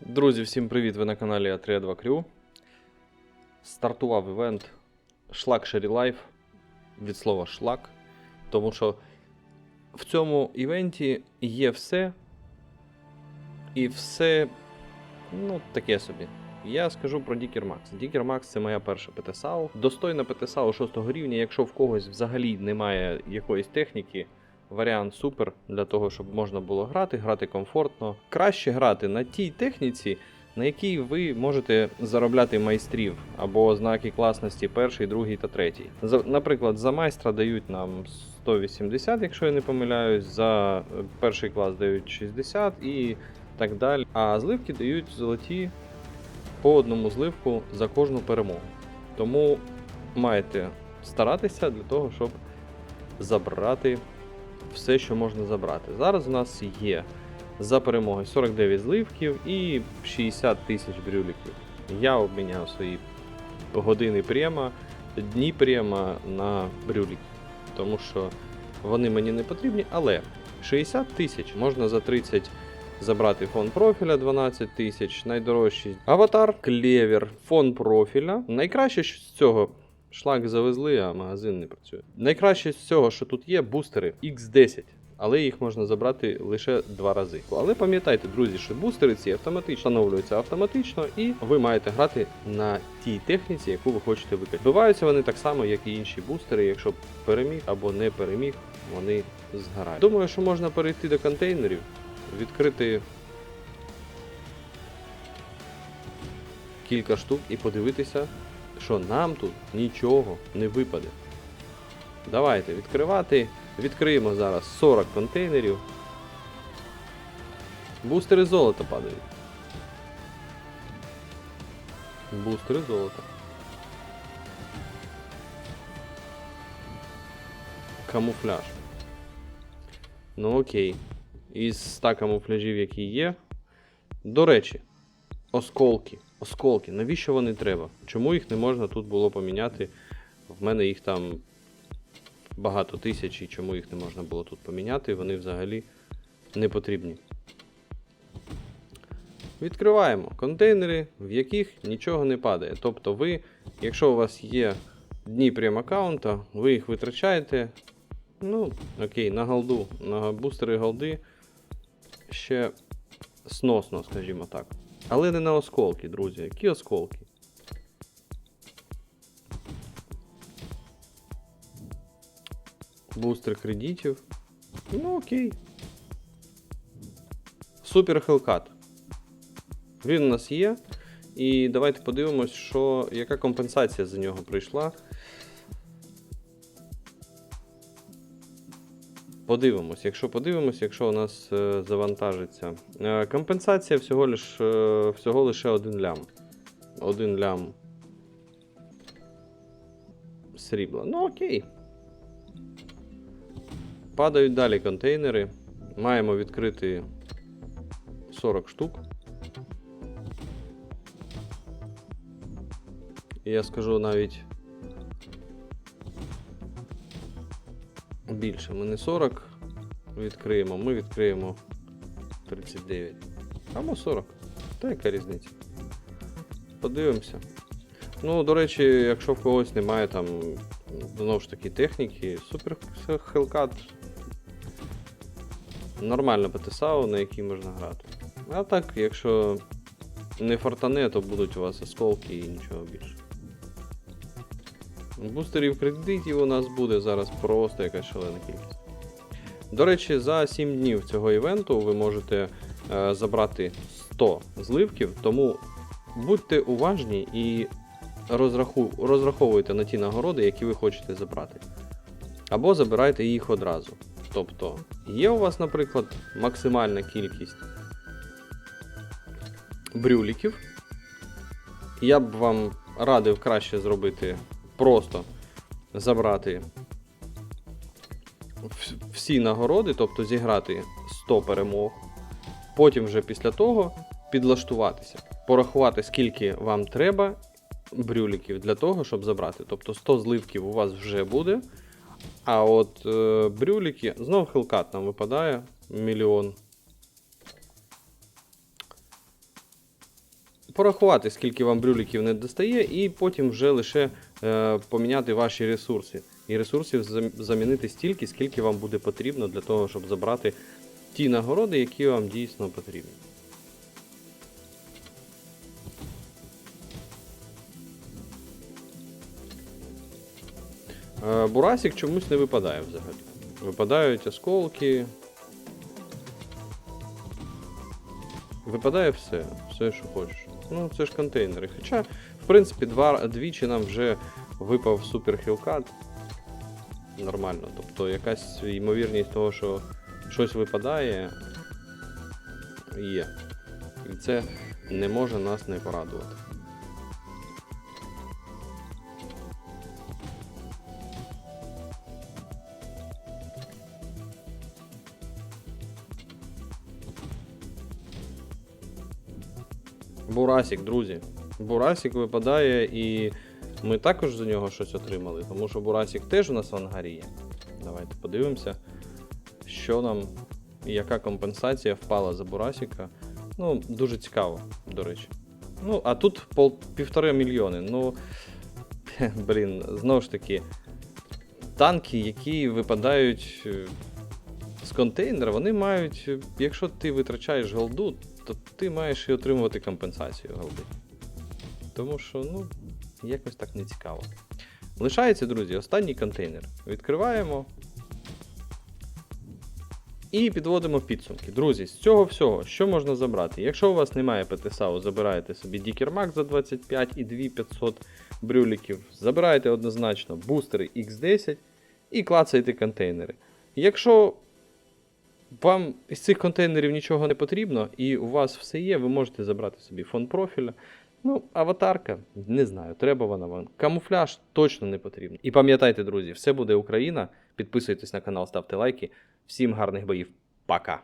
Друзі, всім привіт! Ви на каналі a 2 Crew. Стартував івент Шлак Sherry Life від слова шлак. Тому що в цьому івенті є все. І все, ну, таке собі. Я скажу про Дікер Макс. Дікер Макс це моя перша ПТСАУ. Достойна ПТСАУ 6 рівня, якщо в когось взагалі немає якоїсь техніки, варіант супер для того, щоб можна було грати, грати комфортно. Краще грати на тій техніці, на якій ви можете заробляти майстрів або знаки класності перший, другий та третій. Наприклад, за майстра дають нам 180, якщо я не помиляюсь, за е, перший клас дають 60 і так далі. А зливки дають золоті по одному зливку за кожну перемогу. Тому маєте старатися для того, щоб забрати все, що можна забрати. Зараз у нас є за перемоги 49 зливків і 60 тисяч брюліків. Я обміняв свої години према, дні према на брюліки, тому що вони мені не потрібні, але 60 тисяч можна за 30 забрати фон профіля 12 тисяч, найдорожчий аватар, клевер, фон профіля. Найкраще з цього. Шлак завезли, а магазин не працює. Найкраще з цього, що тут є, бустери X10, але їх можна забрати лише два рази. Але пам'ятайте, друзі, що бустери ці автоматично встановлюються автоматично, і ви маєте грати на тій техніці, яку ви хочете викати. Вбиваються вони так само, як і інші бустери. Якщо переміг або не переміг, вони згорають. Думаю, що можна перейти до контейнерів, відкрити кілька штук і подивитися, що нам тут нічого не випаде. Давайте відкривати. Відкриємо зараз 40 контейнерів. Бустери золота падають. Бустери золота. Камуфляж. Ну окей. Із 100 камуфляжів, які є. До речі, осколки. Осколки. Навіщо вони треба? Чому їх не можна тут було поміняти? В мене їх там багато тисяч, і чому їх не можна було тут поміняти, вони взагалі не потрібні. Відкриваємо контейнери, в яких нічого не падає. Тобто ви, якщо у вас є дні прем аккаунта, ви їх витрачаєте. Ну, окей, на голду, на бустери голди ще сносно, скажімо так. Але не на осколки, друзі. Які осколки? Бустер кредитів. Ну окей. Супер Хелкат. Він у нас є. І давайте подивимось, що, яка компенсація за нього прийшла. Подивимось, якщо подивимось, якщо у нас е, завантажиться. Е, компенсація всього лиш, е, всього лише один лям. Один лям срібла. Ну окей. Падають далі контейнери. Маємо відкрити 40 штук. І Я скажу навіть більше. Ми не 40 відкриємо, ми відкриємо 39. Або 40. Та яка різниця? Подивимося. Ну, до речі, якщо в когось немає там знову ж таки техніки, супер Hellcat нормальна ПТСАУ, на якій можна грати. А так, якщо не фортане, то будуть у вас осколки і нічого більше. Бустерів кредитів у нас буде зараз просто якась шалена кількість. До речі, за 7 днів цього івенту ви можете е, забрати 100 зливків, тому будьте уважні і розраху... розраховуйте на ті нагороди, які ви хочете забрати. Або забирайте їх одразу. Тобто, є у вас, наприклад, максимальна кількість брюліків. Я б вам радив краще зробити просто забрати всі нагороди, тобто зіграти 100 перемог. Потім вже після того підлаштуватися, порахувати, скільки вам треба брюліків для того, щоб забрати. Тобто 100 зливків у вас вже буде. А от е, брюліки, знов хелкат нам випадає мільйон. порахувати, скільки вам брюліків не достає, і потім вже лише поміняти ваші ресурси. І ресурсів замінити стільки, скільки вам буде потрібно для того, щоб забрати ті нагороди, які вам дійсно потрібні. Е, Бурасик чомусь не випадає взагалі. Випадають осколки. Випадає все, все, що хочеш. Ну, це ж контейнери. Хоча, в принципі, два, двічі нам вже випав супер хілкат. Нормально. Тобто якась ймовірність того, що щось випадає, є. І це не може нас не порадувати. Бурасик, друзі. Бурасик випадає і ми також за нього щось отримали, тому що Бурасик теж у нас в ангарі є. Давайте подивимося, що нам яка компенсація впала за Бурасика. Ну, дуже цікаво, до речі. Ну, а тут пол, півтори мільйони. Ну, блін, знову ж таки, танки, які випадають е, з контейнера, вони мають, е, якщо ти витрачаєш голду, то ти маєш і отримувати компенсацію голди. Тому що, ну, якось так не цікаво. Лишається, друзі, останній контейнер. Відкриваємо. І підводимо підсумки. Друзі, з цього всього, що можна забрати? Якщо у вас немає ПТСАУ, забираєте собі Дікер Max за 25 і 2500 брюліків. Забираєте однозначно бустери X10 і клацаєте контейнери. Якщо вам із цих контейнерів нічого не потрібно, і у вас все є, ви можете забрати собі фон профіля. Ну, аватарка, не знаю, треба вона вам. Камуфляж точно не потрібен. І пам'ятайте, друзі, все буде Україна. Підписуйтесь на канал, ставте лайки. Всім гарних боїв. Пока!